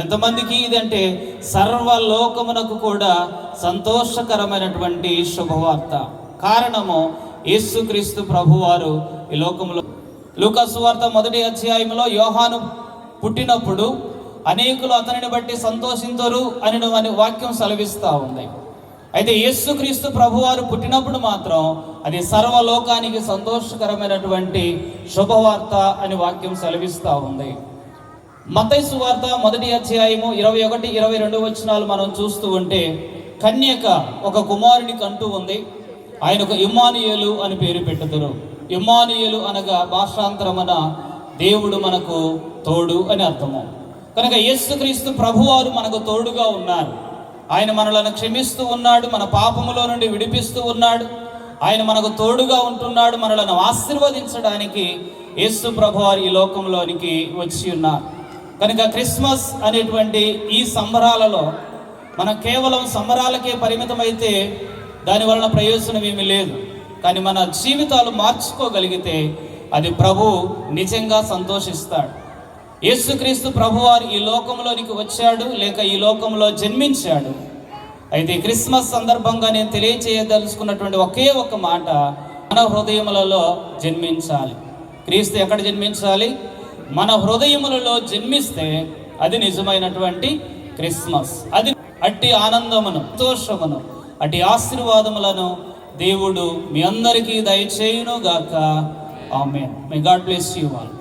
ఎంతమందికి ఇదంటే సర్వలోకమునకు కూడా సంతోషకరమైనటువంటి శుభవార్త. కారణము యేసుక్రీస్తు ప్రభువారు ఈ లోకంలో లూకాసు వార్త మొదటి అధ్యాయంలో యోహాను పుట్టినప్పుడు అనేకులు అతనిని బట్టి సంతోషించరు అని అని వాక్యం సెలవిస్తూ ఉంది. అయితే యేసుక్రీస్తు ప్రభువారు పుట్టినప్పుడు మాత్రం అది సర్వలోకానికి సంతోషకరమైనటువంటి శుభవార్త అని వాక్యం సెలవిస్తూ ఉంది. మతైసు వార్త మొదటి అధ్యాయము ఇరవై ఒకటి ఇరవై రెండు వచనాలు మనం చూస్తూ ఉంటే కన్యక ఒక కుమారుని కంటూ ఉంది. ఆయనకు ఇమ్మానుయేలు అని పేరు పెట్టుదురు. ఇమ్మానుయేలు అనగా భాషాంతరమన దేవుడు మనకు తోడు అని అర్థము. కనుక యేసుక్రీస్తు ప్రభువారు మనకు తోడుగా ఉన్నారు. ఆయన మనలను క్షమిస్తూ ఉన్నాడు మన పాపములో నుండి విడిపిస్తూ ఉన్నాడు. ఆయన మనకు తోడుగా ఉంటున్నాడు మనలను ఆశీర్వదించడానికి యేసు ప్రభువారు ఈ లోకంలోనికి వచ్చి ఉన్నారు. కనుక క్రిస్మస్ అనేటువంటి ఈ సంబరాలలో మనం కేవలం సంబరాలకే పరిమితమైతే దానివలన ప్రయోజనం ఏమీ లేదు. కానీ మన జీవితాలు మార్చుకోగలిగితే అది ప్రభు నిజంగా సంతోషిస్తాడు. యేసుక్రీస్తు ప్రభువారు ఈ లోకంలోనికి వచ్చాడు లేక ఈ లోకంలో జన్మించాడు. అయితే క్రిస్మస్ సందర్భంగా నేను తెలియచేయదలుచుకున్నటువంటి ఒకే ఒక మాట మన హృదయములలో జన్మించాలి. క్రీస్తు ఎక్కడ జన్మించాలి? మన హృదయములలో జన్మిస్తే అది నిజమైనటువంటి క్రిస్మస్. అది అట్టి ఆనందమును సంతోషమును అట్టి ఆశీర్వాదములను దేవుడు మీ అందరికీ దయచేయును గాక ఆమె may god bless you all